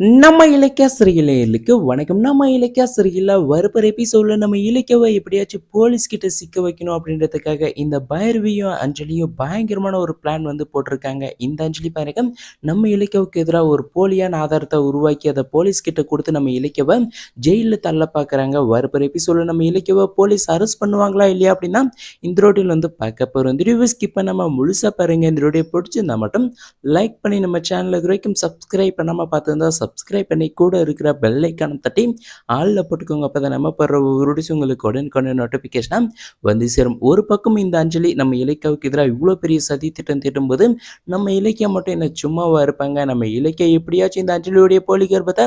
நம்ம இலக்கிய சிறையிலுக்கு வணக்கம். நம்ம இலக்கிய சிறையில் வரப்போற எபிசோடில் நம்ம இலக்கியவை எப்படியாச்சும் போலீஸ் கிட்ட சிக்க வைக்கணும் அப்படின்றதுக்காக இந்த பைரவியும் அஞ்சலியும் பயங்கரமான ஒரு பிளான் வந்து போட்டிருக்காங்க. இந்த அஞ்சலி பாருங்க நம்ம இலக்கியவுக்கு எதிராக ஒரு போலியான ஆதாரத்தை உருவாக்கி அதை போலீஸ் கிட்ட கொடுத்து நம்ம இலக்கியவை ஜெயிலில் தள்ள பார்க்குறாங்க வரப்போற எபிசோடில் நம்ம இலக்கியவை போலீஸ் அரெஸ்ட் பண்ணுவாங்களா இல்லையா அப்படின்னா இந்த ரோட்டில் வந்து பார்க்க போகிறோம் இந்த ரிவ்யூ நம்ம பண்ணாம முழுசாக பாருங்க. இந்த ரோடியை பிடிச்சிருந்தா மட்டும் லைக் பண்ணி நம்ம சேனலுக்கு வரைக்கும் சப்ஸ்கிரைப் பண்ணாமல் பார்த்துருந்தா சப்ஸ்கிரைப் பண்ணி கூட இருக்கிற பெல் ஐக்கான தட்டி ஆளில் போட்டுக்கோங்க. அப்போ தான் நம்ம போடுற ஒரு உங்களுக்கு உடனுக்குடனே நோட்டிஃபிகேஷனாக வந்து சேரும். ஒரு பக்கம் இந்த அஞ்சலி நம்ம இலக்கியாவுக்கு எதிராக இவ்வளோ பெரிய சதி திட்டம் திட்டும்போது நம்ம இலக்கியம் மட்டும் என்ன சும்மாவாக இருப்பாங்க? நம்ம இலக்கியம் எப்படியாச்சும் இந்த அஞ்சலியுடைய போலி கர்ப்பத்தை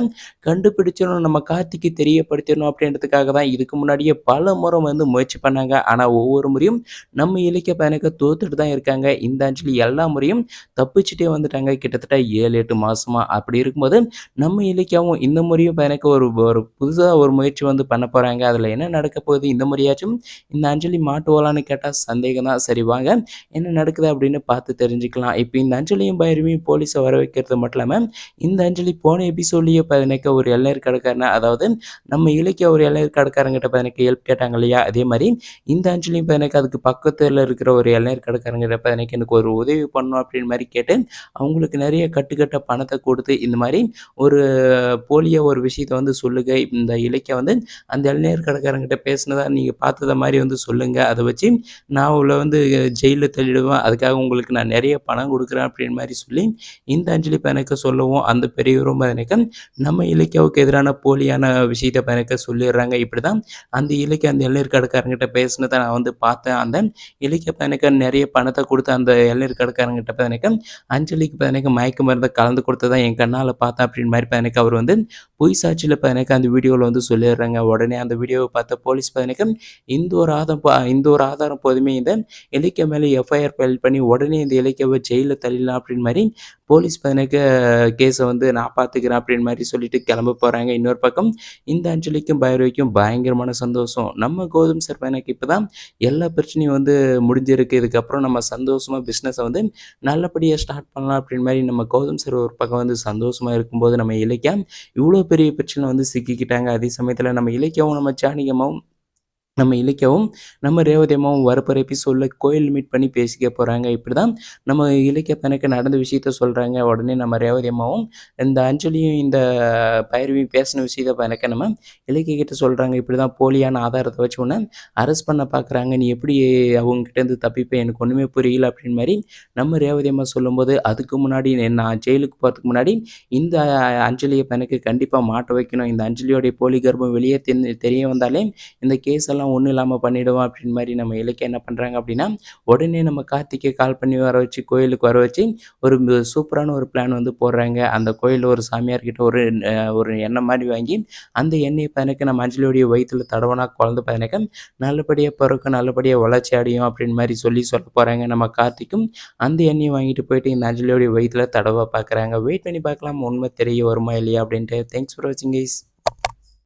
கண்டுபிடிச்சிடணும். நம்ம கார்த்திக்கு தெரியப்படுத்திடணும் அப்படின்றதுக்காக தான் இதுக்கு முன்னாடியே பல முறை வந்து முயற்சி பண்ணாங்க. ஆனால் ஒவ்வொரு முறையும் நம்ம இலக்கிய பயனுக்கு தோத்துட்டு தான் இருக்காங்க. இந்த அஞ்சலி எல்லா முறையும் தப்பிச்சுட்டே வந்துட்டாங்க. கிட்டத்தட்ட ஏழு எட்டு மாசமா அப்படி இருக்கும்போது நம்ம இலக்கியாவும் இந்த முறையும் எனக்கு ஒரு ஒரு புதுசாக ஒரு முயற்சி வந்து பண்ண போகிறாங்க அதில் என்ன நடக்க போகுது? இந்த முறையாச்சும் இந்த அஞ்சலி மாட்டுவாளான்னு கேட்டால் சந்தேகம் தான். சரி வாங்க என்ன நடக்குது அப்படின்னு பார்த்து தெரிஞ்சுக்கலாம். இப்போ இந்த அஞ்சலியும் பைரவியும் போலீஸை வர வைக்கிறது மட்டும் இல்லாமல் இந்த அஞ்சலி போன எபிசோட்லேயே பதினக்க ஒரு இளைஞர் கடைக்காரன் அதாவது நம்ம இலக்கிய ஒரு எல்லையர் கடைக்காரங்கிட்ட பதினக்கு ஹெல்ப் கேட்டாங்க இல்லையா? அதே மாதிரி இந்த அஞ்சலியும் பதினக்கு அதுக்கு பக்கத்தில் இருக்கிற ஒரு எல்லையர் கடைக்காரங்கிட்ட பதினைக்கு எனக்கு ஒரு உதவி பண்ணணும் அப்படின்னு மாதிரி கேட்டு அவங்களுக்கு நிறைய கட்டுக்கட்ட பணத்தை கொடுத்து இந்த மாதிரி ஒரு போலிய ஒரு விஷயத்தை வந்து சொல்லுங்க. இந்த இலக்கியம் வந்து அந்த இளைஞர் கடைக்காரங்கிட்ட பேசினதா நீங்கள் பார்த்தத மாதிரி வந்து சொல்லுங்கள் அதை வச்சு நான் உள்ள வந்து ஜெயிலில் தள்ளிடுவேன். அதுக்காக உங்களுக்கு நான் நிறைய பணம் கொடுக்குறேன் அப்படின்னு மாதிரி சொல்லி இந்த அஞ்சலி பையனுக்கு சொல்லவும் அந்த பெரியவரும் எனக்கு நம்ம இலக்கியாவுக்கு எதிரான போலியான விஷயத்தை பையனுக்கு சொல்லிடுறாங்க. இப்படி தான் அந்த இலக்கிய அந்த இளைஞர் கடைக்காரங்கிட்ட பேசினதை நான் வந்து பார்த்தேன். அந்த இலக்கிய பையனுக்கு நிறைய பணத்தை கொடுத்து அந்த இளைஞர் கடைக்காரங்கிட்ட பையனுக்கு அஞ்சலிக்கு பையனுக்கு மயக்க மருந்தை கலந்து கொடுத்ததான் என் கண்ணால் பார்த்தேன் அப்படின்னு மாதிரி பதினக்கு அவர் வந்து பொய் சாட்சியில் பதினக்கு அந்த வீடியோவில் வந்து சொல்லிடுறாங்க. உடனே அந்த வீடியோவை பார்த்த போலீஸ் பதினக்கு இந்த ஒரு ஆதாரம் இந்த ஒரு ஆதாரம் போதுமே இந்த இலக்கிய மேலே எஃப்ஐஆர் ஃபைல் பண்ணி உடனே இந்த இலக்கியவை ஜெயிலில் தள்ளிடலாம் அப்படின்னு மாதிரி போலீஸ் பையனுக்கு கேஸை வந்து நான் பார்த்துக்கிறேன் அப்படின்னு மாதிரி சொல்லிட்டு கிளம்ப போகிறாங்க இன்னொரு பக்கம் இந்த அஞ்சலிக்கும் பைரவிக்கும் பயங்கரமான சந்தோஷம். நம்ம கோதும் சார் பையனுக்கு இப்போ தான் எல்லா பிரச்சனையும் வந்து முடிஞ்சிருக்கு. இதுக்கப்புறம் நம்ம சந்தோஷமாக பிஸ்னஸை வந்து நல்லபடியாக ஸ்டார்ட் பண்ணலாம் அப்படின் மாதிரி நம்ம கோதும் சார் ஒரு பக்கம் வந்து சந்தோஷமாக இருக்கும்போது நம்ம இலக்கியம் இவ்வளோ பெரிய பிரச்சனை வந்து சிக்கிக்கிட்டாங்க. அதே சமயத்தில் நம்ம இலக்கியமும் நம்ம சாணிகமாகவும் நம்ம இலக்கியவும் நம்ம ரேவதியமாவும் வரப்போகிற எபிசோடில் கோயில் மீட் பண்ணி பேசிக்க போகிறாங்க இப்படி தான் நம்ம இலக்கிய பஎனக்கு நடந்த விஷயத்த சொல்கிறாங்க உடனே நம்ம ரேவதியமாவும் இந்த அஞ்சலியும் இந்த பயிர்வியும் பேசின விஷயத்த பஎனக்கு நம்ம இலக்கிய கிட்ட சொல்கிறாங்க இப்படி தான் போலியான ஆதாரத்தை வச்சு உடனே அரெஸ்ட் பண்ண பார்க்குறாங்க நீ எப்படி அவங்ககிட்டேருந்து தப்பிப்பேன் எனக்கு ஒன்றுமே புரியல அப்படின்னு மாதிரி நம்ம ரேவதியம்மா சொல்லும்போது அதுக்கு முன்னாடி நான் ஜெயிலுக்கு போகிறதுக்கு முன்னாடி இந்த அஞ்சலியை எனக்கு கண்டிப்பாக மாட்ட வைக்கணும். இந்த அஞ்சலியோடைய போலி கர்ப்பம் வெளியே தெரிய வந்தாலே இந்த கேஸ் எல்லாம் எல்லாம் ஒன்றும் இல்லாமல் பண்ணிவிடுவோம் அப்படின்னு மாதிரி நம்ம இலக்கியம் என்ன பண்ணுறாங்க அப்படின்னா உடனே நம்ம கார்த்திகை கால் பண்ணி வர வச்சு கோயிலுக்கு வர வச்சு ஒரு சூப்பரான ஒரு பிளான் வந்து போடுறாங்க. அந்த கோயிலில் ஒரு சாமியார்கிட்ட ஒரு ஒரு எண்ணெய் மாதிரி வாங்கி அந்த எண்ணெயை பதினக்கு நம்ம அஞ்சலியோடைய வயிற்றில் தடவனா குழந்த பதினக்க நல்லபடியாக பிறக்கும் நல்லபடியாக வளர்ச்சி அடையும் அப்படின்னு மாதிரி சொல்லி சொல்ல போகிறாங்க நம்ம கார்த்திக்கும். அந்த எண்ணெயை வாங்கிட்டு போயிட்டு இந்த அஞ்சலியோடைய வயிற்றில் தடவை பார்க்குறாங்க வெயிட் பண்ணி பார்க்கலாம். உண்மை தெரிய வருமா இல்லையா அப்படின்ட்டு. தேங்க்ஸ் ஃபார் வாட்சிங் கைஸ்